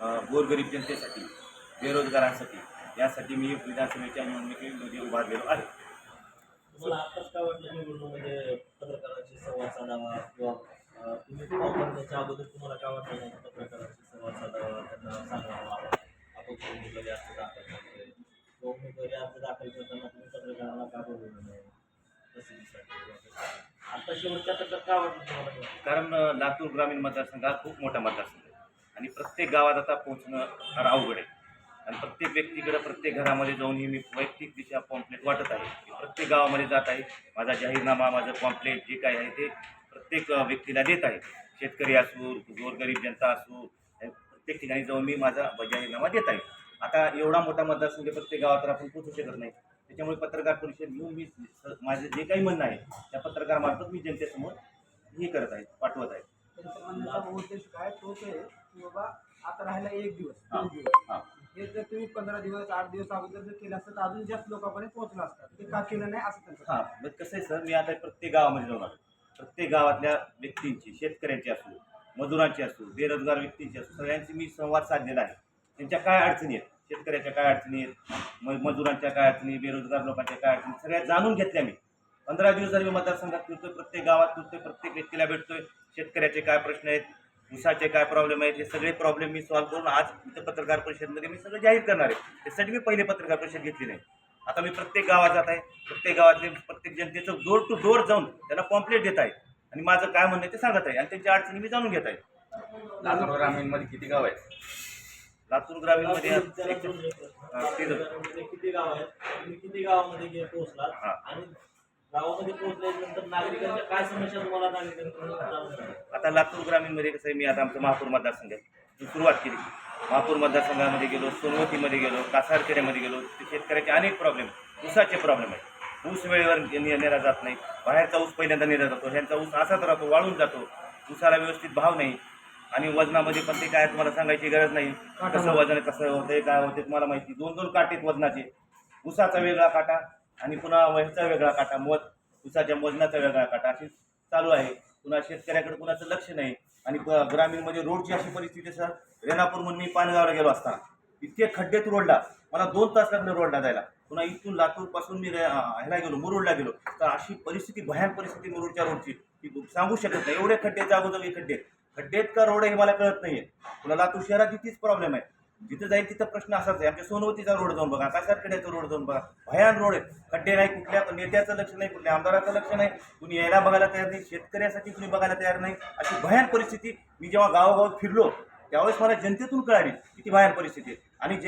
गोरगरीब जनतेसाठी बेरोजगारांसाठी यासाठी मी विधानसभेच्या निवडणुकीमध्ये उभारलेलो आहे. तुम्हाला आताच काय वाटलं निवडणूक म्हणजे पत्रकारांशी संवाद साधावा किंवा तुम्ही अगोदर तुम्हाला काय वाटलं पत्रकारांशी संवाद साधावा त्यांना सांगावं आपण? अपक्ष उमेदवारी अर्ज दाखल करतोय. किंवा उमेदवारी अर्ज दाखल करताना तुम्ही पत्रकारांना का बोलवलं नाही? प्रसिद्धीसाठी किंवा कशासाठी? आता शेवटच्या टप्प्यात काय वाटलं तुम्हाला? कारण लातूर ग्रामीण मतदारसंघ हा खूप मोठा मतदारसंघ आणि प्रत्येक गावात आता पोहोचणं फार अवघड आहे. आणि प्रत्येक व्यक्तीकडं प्रत्येक घरामध्ये जाऊन ही मी वैयक्तिक दिशा पॉम्प्लेट वाटत आहे. प्रत्येक गावामध्ये जात आहे. माझा जाहीरनामा माझं पॉम्प्लेट जे काही आहे ते प्रत्येक व्यक्तीला देत आहे. शेतकरी असू गोरगरीब जनता असू प्रत्येक ठिकाणी जाऊन मी माझा जाहीरनामा देत आहे. आता एवढा मोठा मतदारसंघ प्रत्येक गावात तर आपण पोहोचू शकत नाही. त्याच्यामुळे पत्रकार परिषद घेऊन मी माझं जे काही म्हणणं आहे त्या पत्रकारामार्फत मी जनतेसमोर हे करत आहे पाठवत आहे त्यांचा म्हणण्याचा उद्देश काय तोच आहे की बाबा आता राहिला एक दिवस हा. दोन दिवस हां हे जर तुम्ही पंधरा दिवस आठ दिवस अगोदर जर केलं असतं तर अजून जास्त लोकांपर्यंत पोहोचलं असतं ते का केलं नाही असं त्यांचं. हां मग कसं आहे सर? मी आता प्रत्येक गावामध्ये जाऊन आलो प्रत्येक गावातल्या व्यक्तींची शेतकऱ्यांची असो मजुरांची असू बेरोजगार व्यक्तींची असो सगळ्यांची मी संवाद साधलेला आहे. त्यांच्या काय अडचणी आहेत? शेतकऱ्याच्या काय अडचणी आहेत? म मजुरांच्या काय अडचणी बेरोजगार लोकांच्या काय अडचणी सगळ्या जाणून घेतल्या मी. पंधरा दिवस जर मी मतदारसंघात फिरतोय प्रत्येक गावात फिरतोय प्रत्येक व्यक्तीला भेटतोय शेतकऱ्याचे काय प्रश्न आहेत? ऊसाचे काय प्रॉब्लेम आहेत हे सगळे प्रॉब्लेम मी सॉल्व्ह करून आज इथं पत्रकार परिषदेमध्ये मी सगळं जाहीर करणार आहे. त्यासाठी मी पहिले पत्रकार परिषद घेतली नाही. आता मी प्रत्येक गावात जात आहे प्रत्येक गावातले प्रत्येक जनतेचं डोर टू डोर जाऊन त्यांना पॉम्पलेट देत आहे. आणि माझं काय म्हणणं आहे ते सांगत आहे आणि त्यांच्या अडचणी मी जाणून घेत आहे. लातूर ग्रामीणमध्ये किती गाव आहेत? लातूर ग्रामीणमध्ये त्याला हा, किती गाव आहेत? किती गावामध्ये. आणि गावामध्ये पोहोचल्यानंतर नागरिकांच्या काय समस्या तुम्हाला नागरिकांकडून आता लातूर ग्रामीणमध्ये कसं आहे मी आता आमचं महापूर मतदारसंघात सुरुवात केली. महापूर मतदारसंघामध्ये गेलो सोनवतीमध्ये गेलो कासारखेड्यामध्ये गेलो ते शेतकऱ्याचे अनेक प्रॉब्लेम ऊसाचे प्रॉब्लेम आहेत. ऊस वेळेवर नेला जात नाही. बाहेरचा ऊस पहिल्यांदा नेला जातो. ह्यांचा ऊस असाच राहतो वाळून जातो. ऊसाला व्यवस्थित भाव नाही. आणि वजनामध्ये पण ते काय तुम्हाला सांगायची गरज नाही. कसं वजन कसं होतंय काय होते तुम्हाला माहिती दोन दोन काटे वजनाचे. ऊसाचा वेगळा काटा आणि पुन्हा ह्याचा वेगळा काटा मोज उसाच्या मोजण्याचा वेगळा काटा अशी चालू आहे. पुन्हा शेतकऱ्याकडे कुणाचं लक्ष नाही. आणि प- ग्रामीणमध्ये रोडची अशी परिस्थिती सर. रेणापूर म्हणून मी पानगावला गेलो असताना. इतके खड्डेत रोडला. मला दोन तास लागले रोडला जायला. पुन्हा इथून लातूरपासून मी ह्याला गेलो मुरुडला गेलो. तर अशी परिस्थिती भयान परिस्थिती मुरुडच्या रोडची. की सांगू शकत नाही. एवढे खड्डे जागोजागी खड्डे. खड्डेत का रोड हे मला कळत नाहीये. पुन्हा लातूर शहरात तीच प्रॉब्लेम आहे. जिथं जाईल तिथं प्रश्न असाच आहे. आमच्या सोनवतीचा रोड जाऊन बघा. कासारखेड्याचा रोड जाऊन बघा. भयान रोड आहे. खड्डे नाही कुठल्या नेत्याचं लक्ष नाही कुठल्या आमदाराचं लक्ष नाही. कुणी यायला बघायला तयार नाही शेतकऱ्यासाठी कुणी बघायला तयार नाही. अशी भयान परिस्थिती. मी जेव्हा गावोगाव फिरलो त्यावेळेस मला जनतेतून कळाली किती भयान परिस्थिती आहे. आणि जे